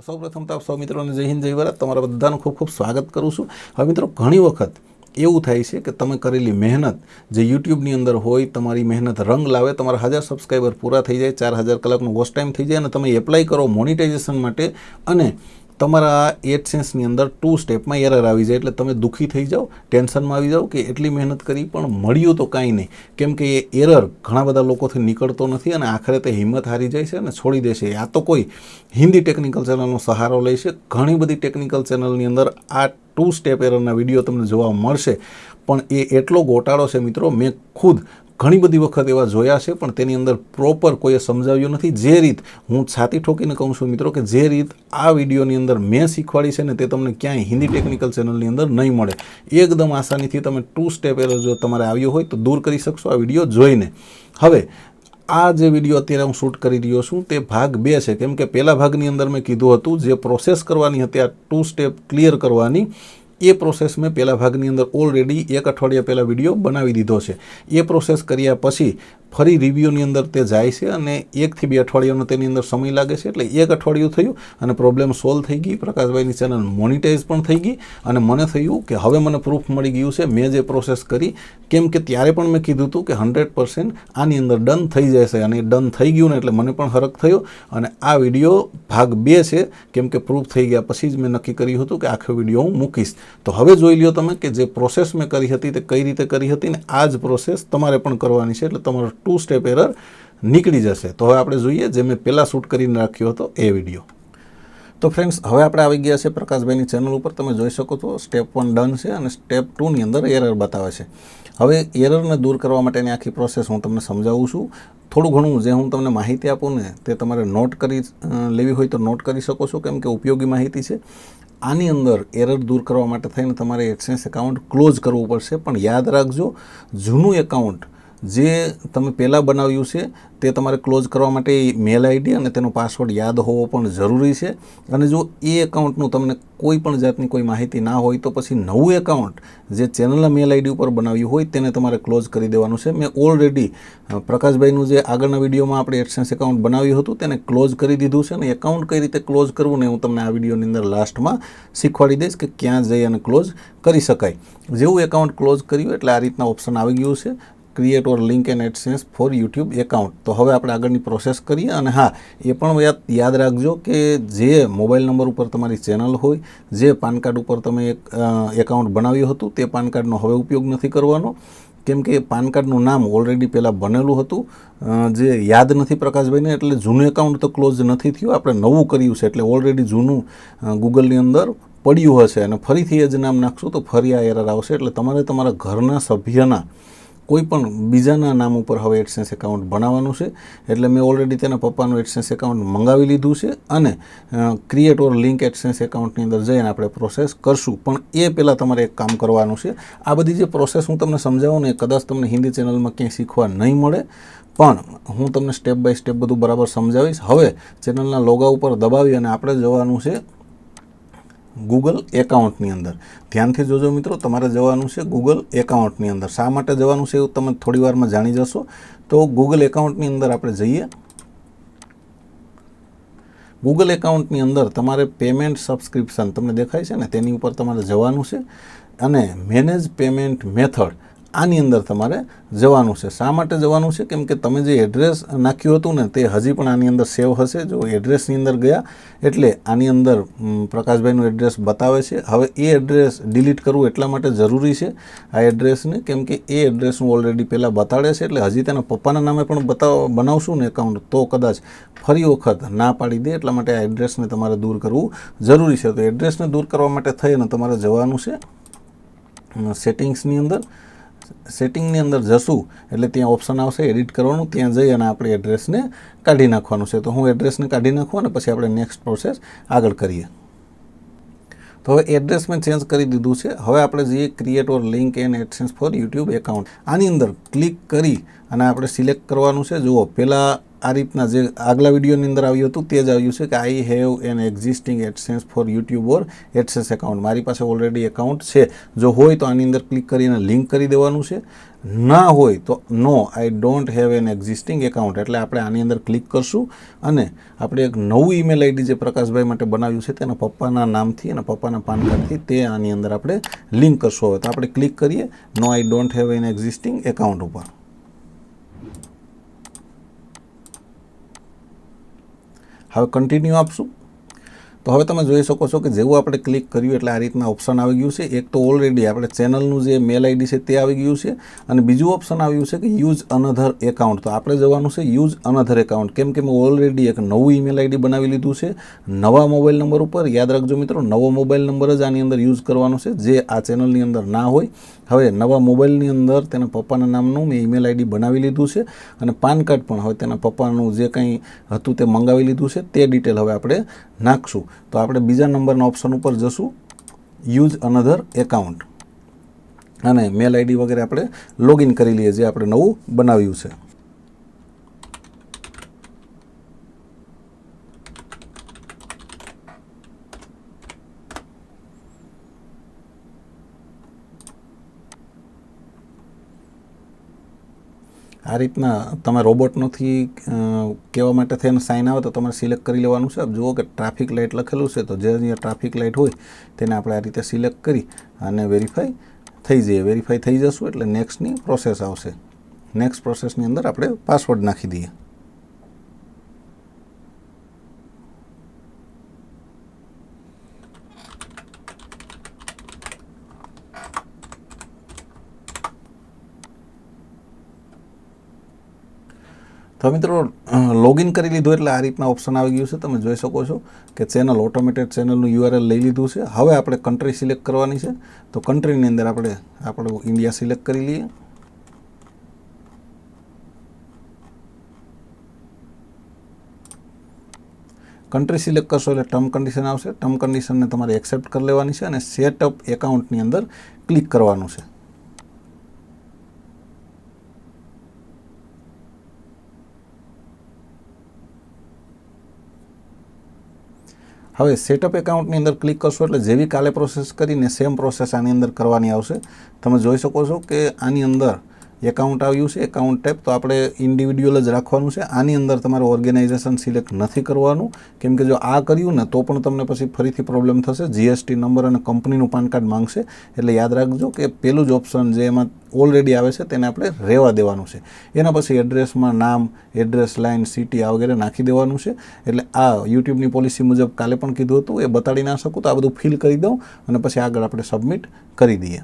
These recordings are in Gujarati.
તો સૌપ્રથમ તો આપ સૌ મિત્રોને જય હિન્દ, જય ભારત. તમારા બધાનું ખૂબ ખૂબ સ્વાગત કરું છું. હવે મિત્રો, ઘણી વખત એવું થાય છે કે તમે કરેલી મહેનત જે યુટ્યુબની અંદર હોય, તમારી મહેનત રંગ લાવે, તમારા હજાર સબસ્ક્રાઈબર પૂરા થઈ જાય, ચાર હજાર કલાકનો વોચ ટાઈમ થઈ જાય અને તમે એપ્લાય કરો મોનિટાઇઝેશન માટે અને તમારા એડસેન્સની અંદર ટુ સ્ટેપમાં એરર આવી જાય એટલે તમે દુઃખી થઈ જાઓ, ટેન્શનમાં આવી જાઓ કે એટલી મહેનત કરી પણ મળ્યું તો કાંઈ નહીં. કેમ કે એ એરર ઘણા બધા લોકોથી નીકળતો નથી અને આખરે તે હિંમત હારી જાય છે અને છોડી દેશે આ તો કોઈ હિન્દી ટેકનિકલ ચેનલનો સહારો લે છે. ઘણી બધી ટેકનિકલ ચેનલની અંદર આ ટુ સ્ટેપ એરરના વીડિયો તમને જોવા મળશે. પણ એ એટલો ગોટાળો છે મિત્રો, મેં ખુદ ઘણી બધી વખત એવા જોયા છે, પણ તેની અંદર પ્રોપર કોઈએ સમજાવ્યું નથી. જે રીત હું છાતી ઠોકીને કહું છું મિત્રો કે જે રીત આ વિડીયોની અંદર મેં શીખવાડી છે ને તે તમને ક્યાંય હિન્દી ટેકનિકલ ચેનલની અંદર નહીં મળે. એકદમ આસાનીથી તમે ટુ સ્ટેપ એરર જો તમારે આવ્યો હોય તો દૂર કરી શકશો આ વીડિયો જોઈને. હવે, આ જે વીડિયો અત્યારે હું શૂટ કરી રહ્યો છું તે ભાગ બે છે. કેમ કે પહેલા ભાગની અંદર મેં કીધું હતું, જે પ્રોસેસ કરવાની હતી, આ ટુ સ્ટેપ ક્લિયર કરવાની. એ પ્રોસેસ મેં પહેલા ભાગની અંદર ઓલરેડી એક અઠવાડિયા પહેલાં વીડિયો બનાવી દીધો છે. એ પ્રોસેસ કર્યા પછી ફરી રિવ્યૂની અંદર તે જાય છે અને એકથી બે અઠવાડિયાનો તેની અંદર સમય લાગે છે એટલે એક અઠવાડિયું થયું અને પ્રોબ્લેમ સોલ્વ થઈ ગઈ. પ્રકાશભાઈની ચેનલ મોનિટાઈઝ પણ થઈ ગઈ અને મને થયું કે હવે મને પ્રૂફ મળી ગયું છે. મેં જે પ્રોસેસ કરી, કેમ કે ત્યારે પણ મેં કીધું હતું કે હંડ્રેડ પર્સન્ટ આની અંદર ડન થઈ જશે અને એ ડન થઈ ગયું ને એટલે મને પણ હરક થયો અને આ વીડિયો ભાગ બે છે. કેમ કે પ્રૂફ થઈ ગયા પછી જ મેં નક્કી કર્યું હતું કે આખો વીડિયો હું મૂકીશ. તો હવે જોઈ લ્યો તમે કે જે પ્રોસેસ મેં કરી હતી તે કઈ રીતે કરી હતી ને આ જ પ્રોસેસ તમારે પણ કરવાની છે. એટલે તમારો ટુ સ્ટેપ એરર નીકળી જશે. તો હવે આપણે જોઈએ જે મેં પહેલાં શૂટ કરીને રાખ્યો હતો એ વીડિયો. તો ફ્રેન્ડ્સ, હવે આપણે આવી ગયા છે પ્રકાશભાઈની ચેનલ ઉપર. તમે જોઈ શકો છો, સ્ટેપ વન ડન છે અને સ્ટેપ ટુની અંદર એરર બતાવે છે. હવે એરરને દૂર કરવા માટેની આખી પ્રોસેસ હું તમને સમજાવું છું. થોડું ઘણું જે હું તમને માહિતી આપું ને, તે તમારે નોટ કરી લેવી હોય તો નોટ કરી શકો છો, કેમ કે ઉપયોગી માહિતી છે. આની અંદર એરર દૂર કરવા માટે થઈને તમારે એક્સચેન્જ એકાઉન્ટ ક્લોઝ કરવું પડશે. પણ યાદ રાખજો, જૂનું એકાઉન્ટ જે તમે પહેલાં બનાવ્યું છે, તે તમારે ક્લોઝ કરવા માટે મેલ આઈડી અને તેનો પાસવર્ડ યાદ હોવો પણ જરૂરી છે. અને જો એ એકાઉન્ટનું તમને કોઈ પણ જાતની કોઈ માહિતી ના હોય, તો પછી નવું એકાઉન્ટ જે ચેનલના મેલ આઈડી ઉપર બનાવ્યું હોય, તેને તમારે ક્લોઝ કરી દેવાનું છે. મેં ઓલરેડી પ્રકાશભાઈનું જે આગળના વિડીયોમાં આપણે એડસેન્સ એકાઉન્ટ બનાવ્યું હતું, તેને ક્લોઝ કરી દીધું છે. અને એકાઉન્ટ કઈ રીતે ક્લોઝ કરવું ને હું તમને આ વિડીયોની અંદર લાસ્ટમાં શીખવાડી દઈશ કે ક્યાં જઈ અને ક્લોઝ કરી શકાય. જેવું એકાઉન્ટ ક્લોઝ કર્યું, એટલે આ રીતના ઓપ્શન આવી ગયું છે. Create or link and AdSense for YouTube account તો હવે આપણે આગળની પ્રોસેસ કરીએ અને હા, એ પણ યાદ યાદ રાખજો કે જે મોબાઈલ નંબર ઉપર તમારી ચેનલ હોય, જે પાન કાર્ડ ઉપર તમે એક એકાઉન્ટ બનાવ્યું હતું, તે પાન કાર્ડનો હવે ઉપયોગ નથી કરવાનો. કેમ કે પાન કાર્ડનું નામ ઓલરેડી પહેલાં બનેલું હતું. જે યાદ નથી પ્રકાશભાઈને, એટલે જૂનું એકાઉન્ટ તો ક્લોઝ નથી થયું. આપણે નવું કર્યું છે, એટલે ઓલરેડી જૂનું ગૂગલની અંદર પડ્યું હશે. અને ફરીથી એ જ નામ નાખશું તો ફરી આ એરર આવશે. એટલે તમારે તમારા ઘરના સભ્યના કોઈ પણ બીજાના નામ ઉપર હવે એડસેન્સ એકાઉન્ટ બનાવવાનું છે. એટલે મેં ઓલરેડી તેના પપ્પાનું એડસેન્સ એકાઉન્ટ મંગાવી લીધું છે અને ક્રિએટ ઓર લિંક એડસેન્સ એકાઉન્ટની અંદર જઈને આપણે પ્રોસેસ કરશું. પણ એ પહેલાં તમારે એક કામ કરવાનું છે. આ બધી જે પ્રોસેસ હું તમને સમજાવું ને કદાચ તમને હિન્દી ચેનલમાં ક્યાંય શીખવા નહીં મળે. પણ હું તમને સ્ટેપ બાય સ્ટેપ બધું બરાબર સમજાવીશ. હવે ચેનલના લોગા ઉપર દબાવી અને આપણે જવાનું છે. ગૂગલ એકાઉન્ટની અંદર. ધ્યાનથી જોજો મિત્રો, તમારે જવાનું છે ગૂગલ એકાઉન્ટની અંદર. શા માટે જવાનું છે એવું તમે થોડી વારમાં જાણી જશો? તો ગૂગલ એકાઉન્ટની અંદર આપણે જઈએ. ગૂગલ એકાઉન્ટની અંદર તમારે પેમેન્ટ સબસ્ક્રિપ્શન, તમને દેખાય છે ને, તેની ઉપર તમારે જવાનું છે. અને મેનેજ પેમેન્ટ મેથડ. આની અંદર તમારે જવાનું છે. શા માટે જવાનું છે? કેમ કે તમે જે એડ્રેસ નાખ્યું હતું ને, તે હજી પણ આની અંદર સેવ હશે. જો એડ્રેસની અંદર ગયા, એટલે આની અંદર પ્રકાશભાઈનું એડ્રેસ બતાવે છે. હવે એ એડ્રેસ ડિલીટ કરવું એટલા માટે જરૂરી છે આ એડ્રેસને કેમ કે એ એડ્રેસ હું ઓલરેડી પહેલાં બતાડે છે, એટલે હજી તેના પપ્પાના નામે પણ બતાવ, બનાવશું ને એકાઉન્ટ તો કદાચ ફરી વખત ના પાડી દે. એટલા માટે આ એડ્રેસને તમારે દૂર કરવું જરૂરી છે. તો એડ્રેસને દૂર કરવા માટે થઈને તમારે જવાનું છે સેટિંગ્સની અંદર. સેટિંગની અંદર જશું, એટલે ત્યાં ઓપ્શન આવશે એડિટ કરવાનું, ત્યાં જઈ અને આપણે એડ્રેસને કાઢી નાખવાનું છે. તો હું એડ્રેસને કાઢી નાખું અને પછી આપણે નેક્સ્ટ પ્રોસેસ આગળ કરીએ. તો હવે એડ્રેસ મેં ચેન્જ કરી દીધું છે. હવે આપણે જઈએ create or link and AdSense for YouTube account આની અંદર ક્લિક કરી અને આપણે સિલેક્ટ કરવાનું છે. જુઓ પહેલાં આ રીતના જે આગલા વિડીયોની અંદર આવ્યું હતું, તે જ આવ્યું છે કે I have an existing AdSense for YouTube or AdSense account મારી પાસે ઓલરેડી એકાઉન્ટ છે. જો હોય તો આની અંદર ક્લિક કરીને લિંક કરી દેવાનું છે. ના હોય તો no I don't have an existing account એટલે આપણે આની અંદર ક્લિક કરશું અને આપણે એક નવું ઈમેલ આઈડી જે પ્રકાશભાઈ માટે બનાવ્યું છે તેના પપ્પાના નામથી અને પપ્પાના પાન કાર્ડથી તે આની અંદર આપણે લિંક કરશું. હવે તો આપણે ક્લિક કરીએ. No I don't have an existing account ઉપર. હવે કન્ટિન્યુ આપશું. તો હવે તમે જોઈ શકો છો કે જેવું આપણે ક્લિક કર્યું એટલે આ રીતના ઓપ્શન આવી ગયું છે. એક તો ઓલરેડી આપણે ચેનલનું જે મેલ આઈડી છે તે આવી ગયું છે અને બીજું ઓપ્શન આવ્યું છે કે યુઝ અનધર એકાઉન્ટ તો આપણે જવાનું છે યુઝ અનધર એકાઉન્ટ કેમ કે મેં ઓલરેડી એક નવું ઈમેલ આઈડી બનાવી લીધું છે. નવા મોબાઈલ નંબર ઉપર, યાદ રાખજો મિત્રો, નવો મોબાઈલ નંબર જ આની અંદર યુઝ કરવાનો છે, જે આ ચેનલની અંદર ના હોય. હવે નવા મોબાઈલની અંદર તેના પપ્પાના નામનું મેં ઈમેલ આઈડી બનાવી લીધું છે અને પાન કાર્ડ પણ હવે તેના પપ્પાનું જે કંઈ હતું તે મંગાવી લીધું છે તે ડિટેલ હવે આપણે નાખશું. તો આપણે બીજા નંબરના ઓપ્શન ઉપર જશું. યુઝ અનધર એકાઉન્ટ અને મેલ આઈડી વગેરે આપણે લોગિન કરી લઈએ, જે આપણે નવું બનાવ્યું છે. આ રીતના તમે રોબોટ નથી કહેવા માટે થઈને સાઇન આવે તો તમારે સિલેક્ટ કરી લેવાનું છે. આપ જુઓ કે ટ્રાફિક લાઇટ લખેલું છે તો જે ટ્રાફિક લાઇટ હોય તેને આપણે આ રીતે સિલેક્ટ કરી અને વેરીફાઈ થઈ જઈએ. વેરીફાઈ થઈ જશું એટલે નેક્સ્ટની પ્રોસેસ આવશે. નેક્સ્ટ પ્રોસેસની અંદર આપણે પાસવર્ડ નાખી દઈએ. તો મિત્રો લોગિન કરી લીધું એટલે આ રીતના ઓપ્શન આવી ગયું છે. તમે જોઈ શકો છો કે ચેનલ ઓટોમેટેડ ચેનલનું યુઆરએલ લઈ લીધું છે. હવે આપણે કન્ટ્રી સિલેક્ટ કરવાની છે. તો કન્ટ્રીની અંદર આપણે આપણે ઇન્ડિયા સિલેક્ટ કરી લઈએ. કન્ટ્રી સિલેક્ટ કરશો એટલે ટર્મ કન્ડિશન આવશે. ટર્મ કન્ડિશનને તમારે એક્સેપ્ટ કરી લેવાની છે અને સેટઅપ એકાઉન્ટની અંદર ક્લિક કરવાનું છે. હવે સેટઅપ એકાઉન્ટની અંદર ક્લિક કરશો એટલે જેવી કાલે પ્રોસેસ કરીને સેમ પ્રોસેસ આની અંદર કરવાની આવશે. તમે જોઈ શકો છો કે આની અંદર એકાઉન્ટ આવ્યું છે, એકાઉન્ટ ટાઈપ તો આપણે ઇન્ડિવિડ્યુઅલ જ રાખવાનું છે. આની અંદર તમારે ઓર્ગેનાઇઝેશન સિલેક્ટ નથી કરવાનું. કેમ કે જો આ કર્યું ને, તો પણ તમને પછી ફરીથી પ્રોબ્લેમ થશે. જીએસટી નંબર અને કંપનીનું પાન કાર્ડ માંગશે. એટલે યાદ રાખજો કે પેલું જ ઓપ્શન જે એમાં ઓલરેડી આવે છે, તેને આપણે રહેવા દેવાનું છે. એના પછી એડ્રેસમાં નામ એડ્રેસ લાઇન સિટી આ વગેરે નાખી દેવાનું છે. એટલે આ યુટ્યુબની પોલિસી મુજબ કાલે પણ કીધું હતું, એ બતાડી ના શકું, તો આ બધું ફિલ કરી દઉં અને પછી આગળ આપણે સબમિટ કરી દઈએ.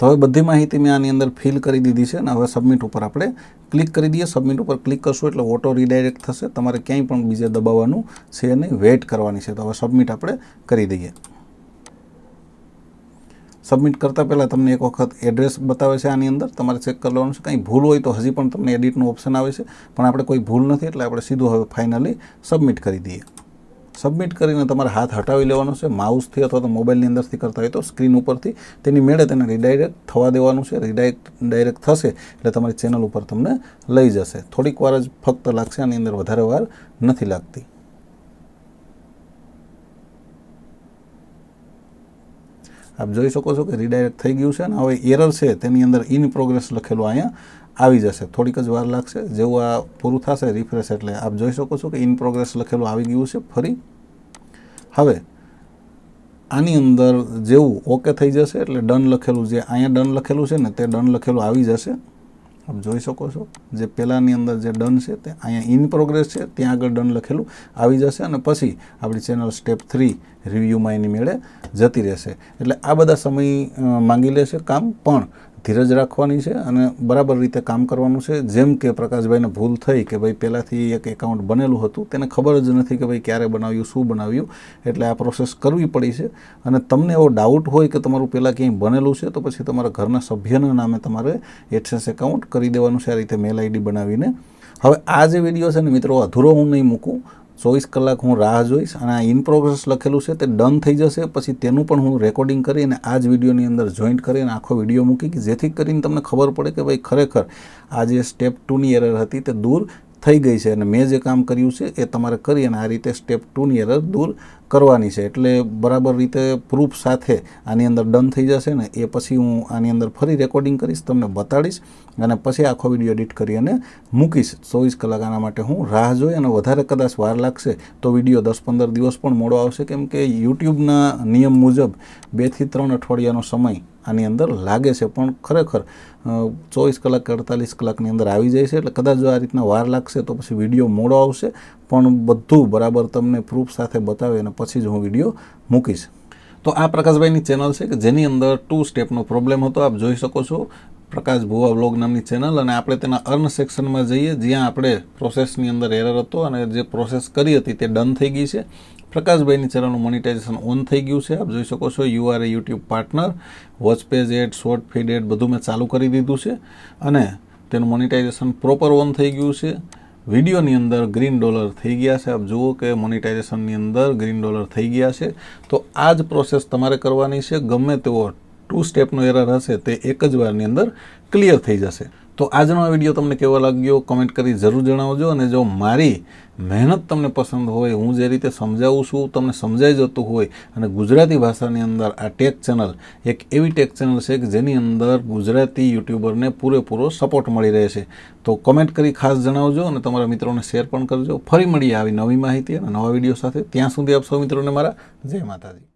તો હવે બધી માહિતી મેં આની અંદર ફિલ કરી દીધી છે અને હવે સબમિટ ઉપર આપણે ક્લિક કરી દઈએ. સબમિટ ઉપર ક્લિક કરશું એટલે ઓટો રીડાયરેક્ટ થશે. તમારે ક્યાંય પણ બીજે દબાવવાનું છે નહીં વેઇટ કરવાની છે. તો હવે સબમિટ આપણે કરી દઈએ. સબમિટ કરતાં પહેલાં તમને એક વખત એડ્રેસ બતાવે છે આની અંદર. તમારે ચેક કરી લેવાનું છે. કંઈ ભૂલ હોય તો હજી પણ તમને એડિટનું ઓપ્શન આવે છે. પણ આપણે કોઈ ભૂલ નથી એટલે આપણે સીધું હવે ફાઇનલી સબમિટ કરી દઈએ. સબમિટ કરીને તમારે હાથ હટાવી લેવાનો છે, માઉસથી અથવા તો મોબાઈલની અંદરથી કરતા હોય તો સ્ક્રીન ઉપરથી. તેની મેળે તેને રિડાયરેક્ટ થવા દેવાનું છે રિડાયરેક્ટ ડાયરેક્ટ થશે એટલે તમારી ચેનલ ઉપર તમને લઈ જશે. થોડીક વાર જ ફક્ત લાગશે, આની અંદર વધારે વાર નથી લાગતી. આપ જોઈ શકો છો કે રિડાયરેક્ટ થઈ ગયું છે અને હવે એરર છે, તેની અંદર ઇન પ્રોગ્રેસ લખેલું અહીંયા. આવી જશે. થોડીક જ વાર લાગશે. જેવું આ પૂરું થશે રિફ્રેશ એટલે આપ જોઈ શકો છો કે ઇન પ્રોગ્રેસ લખેલું આવી ગયું છે ફરી. હવે, આની અંદર જેવું ઓકે થઈ જશે, એટલે ડન લખેલું જે અહીંયા ડન લખેલું છે ને, તે ડન લખેલું આવી જશે. આપ જોઈ શકો છો. જે પહેલાંની અંદર જે ડન છે, તે અહીંયા ઇન પ્રોગ્રેસ છે, ત્યાં આગળ ડન લખેલું આવી જશે અને પછી આપણી ચેનલ સ્ટેપ થ્રી રિવ્યુમાં એની મેળે જતી રહેશે. એટલે આ બધા સમય માંગી લેશે કામ, પણ ધીરજ રાખવાની છે અને બરાબર રીતે કામ કરવાનું છે. જેમ કે પ્રકાશભાઈને ભૂલ થઈ કે ભાઈ પહેલાંથી એક એકાઉન્ટ બનેલું હતું, તેને ખબર જ નથી કે ભાઈ ક્યારે બનાવ્યું, શું બનાવ્યું. એટલે આ પ્રોસેસ કરવી પડી છે. અને તમને એવો ડાઉટ હોય કે તમારું પહેલાં ક્યાંય બનેલું છે, તો પછી તમારા ઘરના સભ્યના નામે તમારે એડસેન્સ એકાઉન્ટ કરી દેવાનું છે. આ રીતે મેલ આઈડી બનાવીને. હવે આ જે વીડિયો છે ને મિત્રો, અધૂરો હું નહીં મૂકું. ચોવીસ કલાક હું રાહ જોઈશ અને આ ઇન પ્રોગ્રેસ લખેલું છે તે ડન થઈ જશે. પછી તેનું પણ હું રેકોર્ડિંગ કરી અને આ જ વિડીયોની અંદર જોઈન્ટ કરી અને આખો વીડિયો મૂકી જેથી કરીને તમને ખબર પડે કે ભાઈ ખરેખર આ જે સ્ટેપ ટુની એરર હતી તે દૂર થઈ ગઈ છે અને મેં જે કામ કર્યું છે એ તમારે કરી અને આ રીતે સ્ટેપ ટુની એરર દૂર કરવાની છે. એટલે બરાબર રીતે પ્રૂફ સાથે આની અંદર ડન થઈ જશે ને એ પછી હું આની અંદર ફરી રેકોર્ડિંગ કરીશ, તમને બતાડીશ અને પછી આખો વીડિયો એડિટ કરી અને મૂકીશ. ચોવીસ કલાક આના માટે હું રાહ જોઈ અને વધારે કદાચ વાર લાગશે તો વીડિયો દસ પંદર દિવસ પણ મોડો આવશે. કેમ કે યુટ્યુબના નિયમ મુજબ બેથી ત્રણ અઠવાડિયાનો સમય આની અંદર લાગે છે, પણ ખરેખર ચોવીસ કલાક કે અડતાલીસ કલાકની અંદર આવી જાય છે, એટલે કદાચ જો આ રીતના વાર લાગશે તો પછી વીડિયો મોડો આવશે, પણ બધું બરાબર તમને પ્રૂફ સાથે બતાવે અને પછી જ હું વીડિયો મૂકીશ. તો આ પ્રકાશભાઈની ચેનલ છે કે જેની અંદર ટુ સ્ટેપનો પ્રોબ્લેમ હતો, આપ જોઈ શકો છો, પ્રકાશ ભુવા બ્લોગ નામની ચેનલ, અને આપણે તેના અર્ન સેક્શનમાં જઈએ, જ્યાં આપણે પ્રોસેસની અંદર એરર હતો, અને જે પ્રોસેસ કરી હતી તે ડન થઈ ગઈ છે. પ્રકાશભાઈની ચેનલનું મોનિટાઇઝેશન ઓન થઈ ગયું છે. આપ જોઈ શકો છો, you are a YouTube partner watch page ad, short feed ad બધું મેં ચાલુ કરી દીધું છે અને તેનું મોનિટાઇઝેશન પ્રોપર ઓન થઈ ગયું છે. વિડીયોની અંદર ગ્રીન ડોલર થઈ ગયા છે. આપ જુઓ કે મોનિટાઇઝેશનની અંદર ગ્રીન ડોલર થઈ ગયા છે. તો આ જ પ્રોસેસ તમારે કરવાની છે. ગમે તેવો ટુ સ્ટેપનો એરર હશે તે એક જ વારની અંદર ક્લિયર થઈ જશે. તો આજનો આ વીડિયો તમને કેવો લાગ્યો કમેન્ટ કરી જરૂર જણાવજો અને જો મારી મહેનત તમને પસંદ હોય, હું જે રીતે સમજાવું છું, તમને સમજાઈ જતું હોય અને ગુજરાતી ભાષાની અંદર આ ટેક ચેનલ એક એવી ટેક ચેનલ છે કે જેની અંદર ગુજરાતી યુટ્યુબરને પૂરેપૂરો સપોર્ટ મળી રહે છે. તો કમેન્ટ કરી ખાસ જણાવજો અને તમારા મિત્રોને શેર પણ કરજો. ફરી મળીએ આવી નવી માહિતી અને નવા વીડિયો સાથે. ત્યાં સુધી આપ સૌ મિત્રોને મારા જય માતાજી.